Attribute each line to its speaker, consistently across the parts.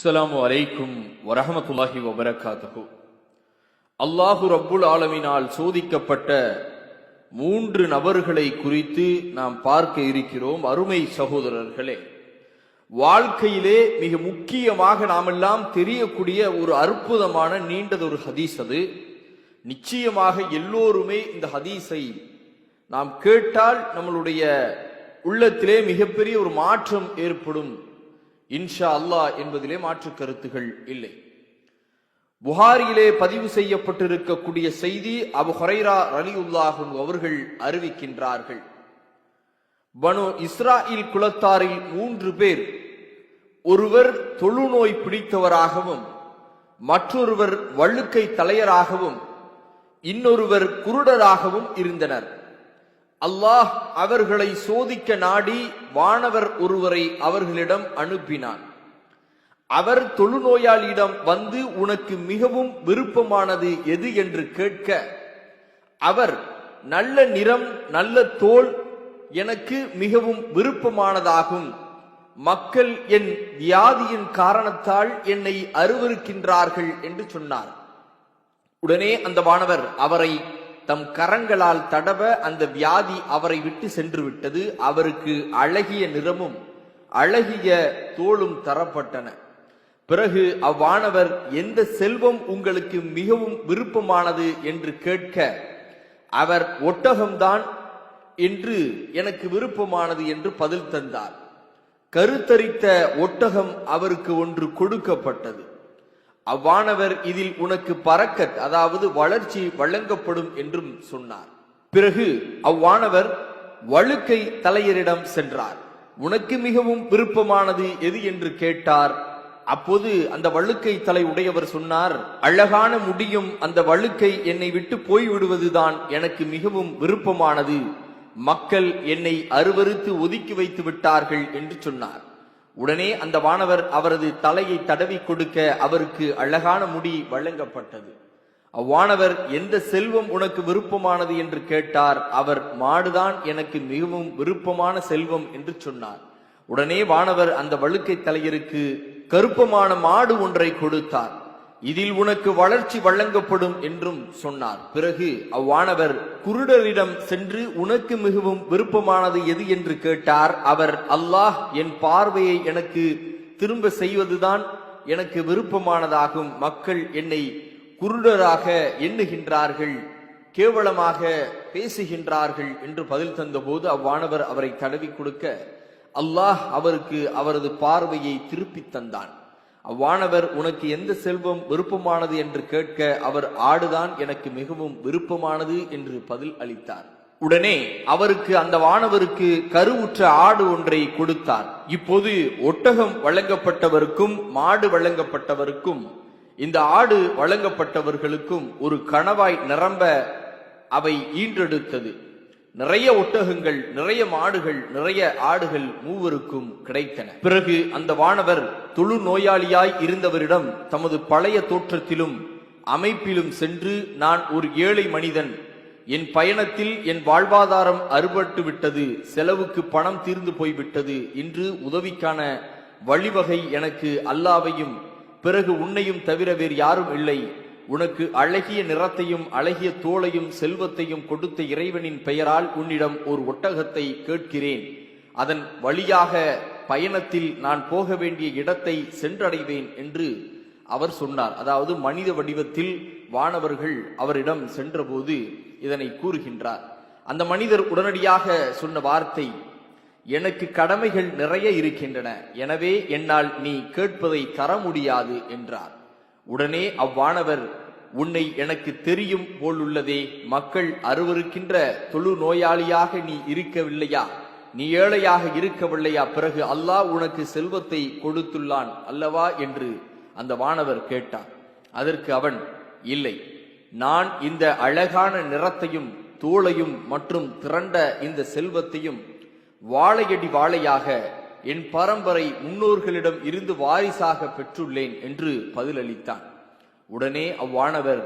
Speaker 1: அஸ்ஸலாமு அலைக்கும் வரஹமத்துல்லாஹி வபரகாத்தகு அல்லாஹு ரப்புல் ஆலமினால் சோதிக்கப்பட்ட மூன்று நபர்களை குறித்து நாம் பார்க்க இருக்கிறோம். அருமை சகோதரர்களே வாழ்க்கையிலே மிக முக்கியமாக நாமெல்லாம் தெரியக்கூடிய ஒரு அற்புதமான நீண்டதொரு ஹதீஸ் அது. நிச்சயமாக எல்லோருமே இந்த ஹதீஸை நாம் கேட்டால் நம்மளுடைய உள்ளத்திலே மிகப்பெரிய ஒரு மாற்றம் ஏற்படும் இன்ஷா அல்லாஹ் என்பதிலே மாற்று கருத்துகள் இல்லை. புகாரியிலே பதிவு செய்யப்பட்டிருக்கக்கூடிய செய்தி அபு ரலி ரலியுல்லாஹும் அவர்கள் அறிவிக்கின்றார்கள். பனு இஸ்ராயில் குலத்தாரில் மூன்று பேர் ஒருவர் தொழுநோய் பிடித்தவராகவும் மற்றொருவர் வழுக்கை தலையராகவும் இன்னொருவர் குருடராகவும் இருந்தனர். அல்லாஹ் அவர்களை சோதிக்க நாடி வானவர் ஒருவரை அவர்களிடம் அனுப்பினான். அவர் தொழுநோயாளியிடம் வந்து உனக்கு மிகவும் விருப்பமானது எது என்று கேட்க அவர் நல்ல நிறம் நல்ல தோல் எனக்கு மிகவும் விருப்பமானதாகும். மக்கள் என் வியாதியின் காரணத்தால் என்னை அருவருக்கின்றார்கள் என்று சொன்னார். உடனே அந்த வானவர் அவரை தம் கரங்களால் தடவ அந்த வியாதி அவரை விட்டு சென்று விட்டது அவருக்கு அழகிய நிறமும் அழகிய தோளும் தரப்பட்டன. பிறகு அவ்வானவர் எந்த செல்வம் உங்களுக்கு மிகவும் விருப்பமானது? என்று கேட்க அவர் ஒட்டகம்தான் என்று எனக்கு விருப்பமானது என்று பதில் தந்தார். கருத்தரித்த ஒட்டகம் அவருக்கு ஒன்று கொடுக்கப்பட்டது. அவ்வானவர் இதில் உனக்கு பறக்கத் அதாவது வளர்ச்சி வழங்கப்படும் என்றும் சொன்னார். பிறகு அவ்வானவர் வழுக்கை தலையரிடம் சென்றார். உனக்கு மிகவும் விருப்பமானது எது என்று கேட்டார். அப்போது அந்த வழுக்கை தலை உடையவர் சொன்னார் அழகான முடியும். அந்த வழுக்கை என்னை விட்டு போய்விடுவதுதான் எனக்கு மிகவும் விருப்பமானது. மக்கள் என்னை அருவருத்து ஒதுக்கி வைத்து விட்டார்கள் என்று சொன்னார். உடனே அந்த வானவர் அவரது தலையை தடவி கொடுக்க அவருக்கு அழகான முடி வழங்கப்பட்டது. அவ்வானவர் எந்த செல்வம் உனக்கு விருப்பமானது? என்று கேட்டார். அவர் மாடுதான் எனக்கு மிகவும் விருப்பமான செல்வம் என்று சொன்னார். உடனே வானவர் அந்த வழுக்கை தலையருக்கு கருப்பமான மாடு ஒன்றை கொடுத்தார். இதில் உனக்கு வளர்ச்சி வழங்கப்படும் என்றும் சொன்னார். பிறகு அவ்வானவர் குருடரிடம் சென்று உனக்கு மிகவும் விருப்பமானது எது என்று கேட்டார். அவர் அல்லாஹ் என் பார்வையை எனக்கு திரும்ப செய்வதுதான் எனக்கு விருப்பமானதாகும். மக்கள் என்னை குருடராக எண்ணுகின்றார்கள் கேவலமாக பேசுகின்றார்கள் என்று பதில் தந்தபோது அவ்வானவர் அவரை தடவி கொடுக்க அல்லாஹ் அவருக்கு அவரது பார்வையை திருப்பித் தந்தான். அவ்வானவர் உனக்கு எந்த செல்வம் விருப்பமானது? என்று கேட்க அவர் ஆடுதான் எனக்கு மிகவும் விருப்பமானது என்று பதில் அளித்தார். உடனே அவருக்கு அந்த வானவருக்கு கருவுற்ற ஆடு ஒன்றை கொடுத்தார். இப்போது ஒட்டகம் வழங்கப்பட்டவருக்கும் மாடு வழங்கப்பட்டவருக்கும் இந்த ஆடு வழங்கப்பட்டவர்களுக்கும் ஒரு கணவாய் நிரம்ப அவை ஈன்றெடுத்தது. நிறைய ஒட்டகங்கள் நிறைய மாடுகள் நிறைய ஆடுகள் மூவருக்கும் கிடைத்தன. பிறகு அந்த வானவர் தொழு நோயாளியாய் இருந்தவரிடம் தமது பழைய தோற்றத்திலும் அமைப்பிலும் சென்று நான் ஒரு ஏழை மனிதன். என் பயணத்தில் என் வாழ்வாதாரம் அறுபட்டு விட்டது. செலவுக்கு பணம் தீர்ந்து போய்விட்டது இன்று உதவிக்கான வழிவகை எனக்கு அல்லாவையும் பிறகு உன்னையும் தவிர வேறு யாரும் இல்லை. உனக்கு அழகிய நிறத்தையும் அழகிய தோளையும் செல்வத்தையும் கொடுத்த இறைவனின் பெயரால் உன்னிடம் ஒரு ஒட்டகத்தை கேட்கிறேன். அதன் வழியாக பயணத்தில் நான் போக வேண்டிய இடத்தை சென்றடைவேன் என்று அவர் சொன்னார். அதாவது மனித வடிவத்தில் வானவர்கள் அவரிடம் சென்றபோது இதனை கூறுகின்றார். அந்த மனிதர் உடனடியாக சொன்ன வார்த்தை எனக்கு கடமைகள் நிறைய இருக்கின்றன. எனவே என்னால் நீ கேட்பதை தர முடியாது என்றார். உடனே அவ்வானவர் உன்னை எனக்கு தெரியும் போலுள்ளதே. மக்கள் அருவருக்கின்ற தொழு நோயாளியாக நீ இருக்கவில்லையா? நீ ஏழையாக இருக்கவில்லையா? பிறகு அல்லாஹ் உனக்கு செல்வத்தை கொடுத்துள்ளான் அல்லவா என்று அந்த வானவர் கேட்டார் அதற்கு அவன் இல்லை. நான் இந்த அழகான நிறத்தையும் தோளையும் மற்றும் திரண்ட இந்த செல்வத்தையும் வாழையடி வாழையாக என் பரம்பரை முன்னோர்களிடம் இருந்து வாரிசாக பெற்றுள்ளேன் என்று பதிலளித்தான். உடனே அவ்வாணவர்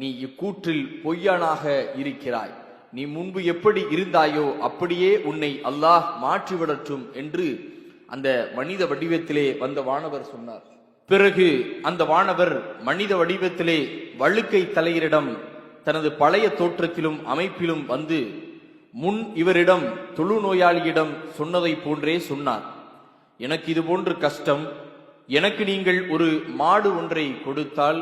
Speaker 1: நீ இக்கூற்றில் பொய்யானாக இருக்கிறாய். நீ முன்பு எப்படி இருந்தாயோ அப்படியே உன்னை அல்லாஹ் மாற்றிவிடற்றும் என்று அந்த மனித வடிவத்திலே வந்த வானவர் சொன்னார். பிறகு அந்த வானவர் மனித வடிவத்திலே வழுக்கை தலையரிடம் தனது பழைய தோற்றத்திலும் அமைப்பிலும் வந்து முன் இவரிடம் தொழுநோயாளியிடம் சொன்னதை போன்றே சொன்னார். எனக்கு இது போன்று கஷ்டம். எனக்கு நீங்கள் ஒரு மாடு ஒன்றை கொடுத்தால்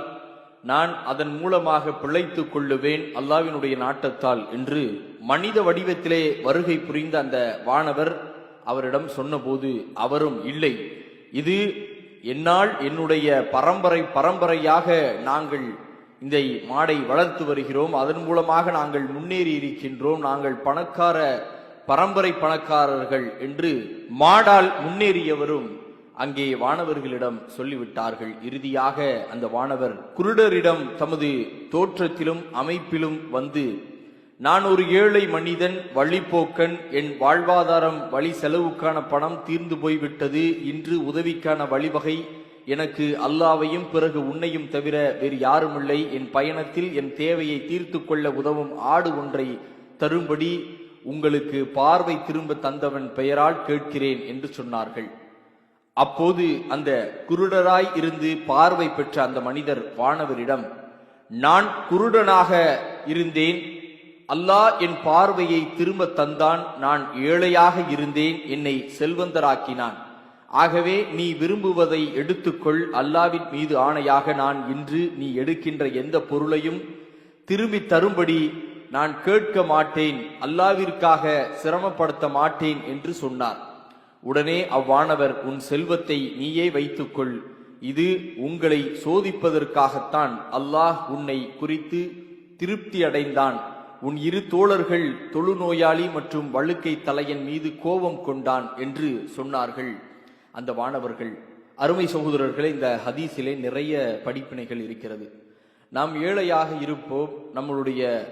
Speaker 1: நான் அதன் மூலமாக பிழைத்துக் கொள்ளுவேன் அல்லாவினுடைய நாட்டத்தால் என்று மனித வடிவத்திலே வருகை புரிந்த அந்த வானவர் அவரிடம் சொன்னபோது அவரும் இல்லை. இது என்னால் என்னுடைய பரம்பரை பரம்பரையாக நாங்கள் இந்த மாடை வளர்த்து வருகிறோம். அதன் மூலமாக நாங்கள் முன்னேறி இருக்கின்றோம். நாங்கள் பணக்கார பரம்பரை பணக்காரர்கள் என்று மாடால் முன்னேறியவரும் அங்கே வானவர்களிடம் சொல்லிவிட்டார்கள். இறுதியாக அந்த வானவர் குருடரிடம் தமது தோற்றத்திலும் அமைப்பிலும் வந்து நான் ஒரு ஏழை மனிதன் வழிப்போக்கன் என் வாழ்வாதாரம் வழி செலவுக்கான பணம் தீர்ந்து போய்விட்டது. இன்று உதவிக்கான வழிவகை எனக்கு அல்லாவையும் பிறகு உன்னையும் தவிர வேறு யாருமில்லை. என் பயணத்தில் என் தேவையை தீர்த்து கொள்ள உதவும் ஆடு ஒன்றை தரும்படி உங்களுக்கு பார்வை திரும்ப தந்தவன் பெயரால் கேட்கிறேன் என்று சொன்னார்கள். அப்போது அந்த குருடராய் இருந்து பார்வை பெற்ற அந்த மனிதர் வானவரிடம் நான் குருடனாக இருந்தேன். அல்லாஹ் என் பார்வையை திரும்ப தந்தான். நான் ஏழையாக இருந்தேன். என்னை செல்வந்தராக்கினான். ஆகவே நீ விரும்புவதை எடுத்துக்கொள். அல்லாவின் மீது ஆணையாக நான் இன்று நீ எடுக்கின்ற எந்த பொருளையும் திரும்பி தரும்படி நான் கேட்க மாட்டேன். அல்லாவிற்காக சிரமப்படுத்த மாட்டேன் என்று சொன்னார். உடனே அவ்வானவர் உன் செல்வத்தை நீயே வைத்துக்கொள். இது உங்களை சோதிப்பதற்காகத்தான் அல்லாஹ் உன்னை குறித்து திருப்தி அடைந்தான். உன் இரு தோழர்கள் தொழுநோயாளி மற்றும் வழுக்கை தலையன் மீது கோபம் கொண்டான் என்று சொன்னார்கள். அந்த வானவர்கள் அருமை சகோதரர்களே இந்த ஹதீஸிலே நிறைய படிப்பினைகள் இருக்கிறது. நாம் ஏழையாக இருப்போம். நம்மளுடைய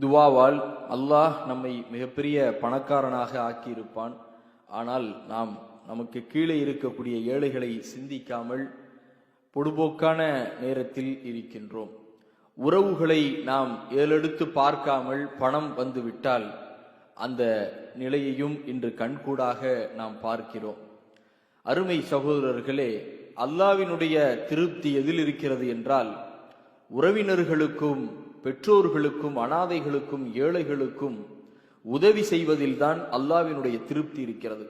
Speaker 1: துவாவால் அல்லாஹ் நம்மை மிகப்பெரிய பணக்காரனாக ஆக்கியிருப்பான். ஆனால் நாம் நமக்கு கீழே இருக்கக்கூடிய ஏழைகளை சிந்திக்காமல் பொடுபோக்கான நேரத்தில் இருக்கின்றோம். உறவுகளை நாம் ஏலெடுத்து பார்க்காமல் பணம் வந்துவிட்டால் அந்த நிலையையும் இன்று கண்கூடாக நாம் பார்க்கிறோம். அருமை சகோதரர்களே அல்லாவினுடைய திருப்தி எதில் இருக்கிறது என்றால் உறவினர்களுக்கும் பெற்றோர்களுக்கும் அனாதைகளுக்கும் ஏழைகளுக்கும் உதவி செய்வதில்தான் அல்லாவினுடைய திருப்தி இருக்கிறது.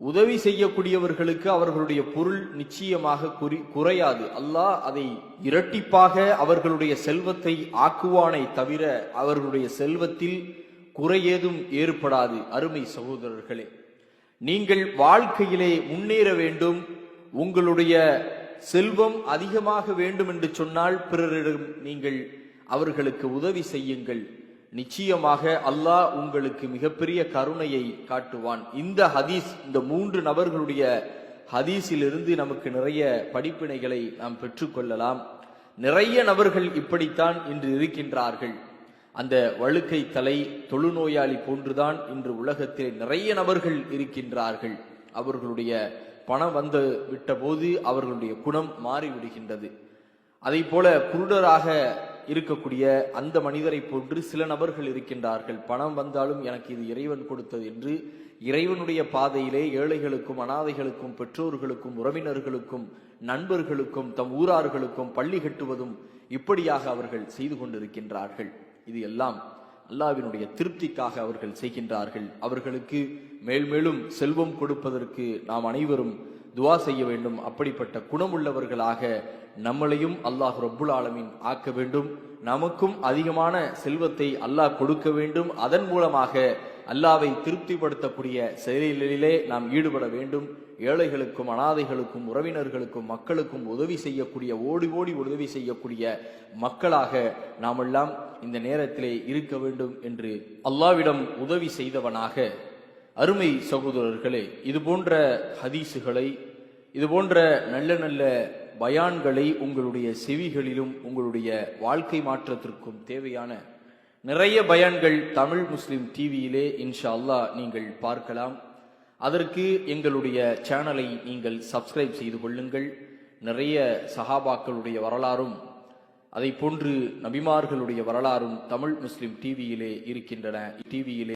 Speaker 1: உதவி செய்யக்கூடியவர்களுக்கு அவர்களுடைய பொருள் நிச்சயமாக குறி குறையாது. அல்லாஹ் அதை இரட்டிப்பாக அவர்களுடைய செல்வத்தை ஆக்குவானை தவிர அவர்களுடைய செல்வத்தில் குறையேதும் ஏற்படாது. அருமை சகோதரர்களே நீங்கள் வாழ்க்கையிலே முன்னேற வேண்டும். உங்களுடைய செல்வம் அதிகமாக வேண்டும் என்று சொன்னால் பிறரிடம் நீங்கள் அவர்களுக்கு உதவி செய்யுங்கள். நிச்சயமாக அல்லாஹ் உங்களுக்கு மிகப்பெரிய கருணையை காட்டுவான். இந்த ஹதீஸ் இந்த மூன்று நபர்களுடைய ஹதீஸிலிருந்து நமக்கு நிறைய படிப்பினைகளை நாம் பெற்றுக்கொள்ளலாம். நிறைய நபர்கள் இப்படித்தான் இன்று இருக்கின்றார்கள். அந்த வழுக்கை தலை தொழுநோயாளி போன்றுதான் இன்று உலகத்தில் நிறைய நபர்கள் இருக்கின்றார்கள். அவர்களுடைய பணம் வந்து விட்டபோது அவர்களுடைய குணம் மாறிவிடுகின்றது. அதை போல குருடராக இருக்கக்கூடிய அந்த மனிதரை போன்று சில நபர்கள் இருக்கின்றார்கள். பணம் வந்தாலும் எனக்கு இது இறைவன் கொடுத்தது என்று இறைவனுடைய பாதையிலே ஏழைகளுக்கும் அனாதைகளுக்கும் பெற்றோர்களுக்கும் உறவினர்களுக்கும் நண்பர்களுக்கும் தம் ஊரார்களுக்கும் பள்ளி கட்டுவதும் இப்படியாக அவர்கள் செய்து கொண்டிருக்கின்றார்கள். இது எல்லாம் அல்லாவினுடைய திருப்திக்காக அவர்கள் செய்கின்றார்கள். அவர்களுக்கு மேல் மேலும் செல்வம் கொடுப்பதற்கு நாம் அனைவரும் துவா செய்ய வேண்டும். அப்படிப்பட்ட குணமுள்ளவர்களாக நம்மளையும் அல்லாஹ் ரப்புல் ஆலமீன் ஆக்க வேண்டும். நமக்கும் அதிகமான செல்வத்தை அல்லாஹ் கொடுக்க வேண்டும். அதன் மூலமாக அல்லாவை திருப்திப்படுத்தக்கூடிய செயலிலே நாம் ஈடுபட வேண்டும். ஏழைகளுக்கும் அனாதைகளுக்கும் உறவினர்களுக்கும் மக்களுக்கும் உதவி செய்யக்கூடிய ஓடி ஓடி உதவி செய்யக்கூடிய மக்களாக நாமெல்லாம் இந்த நேரத்திலே இருக்க வேண்டும் என்று அல்லாவிடம் உதவி செய்தவனாக. அருமை சகோதரர்களே இது போன்ற ஹதீஸுகளை இது போன்ற நல்ல நல்ல பயான்களை உங்களுடைய செவிகளிலும் உங்களுடைய வாழ்க்கை மாற்றத்திற்கும் தேவையான நிறைய பயான்கள் தமிழ் முஸ்லிம் டிவியிலே இன்ஷா அல்லாஹ் நீங்கள் பார்க்கலாம். அதற்கு எங்களுடைய சேனலை நீங்கள் சப்ஸ்கிரைப் செய்து கொள்ளுங்கள். நிறைய சஹாபாக்களுடைய வரலாறும் அதை போன்று நபிமார்களுடைய வரலாறும் தமிழ் முஸ்லிம் டிவியிலே இருக்கின்றன. டிவியிலே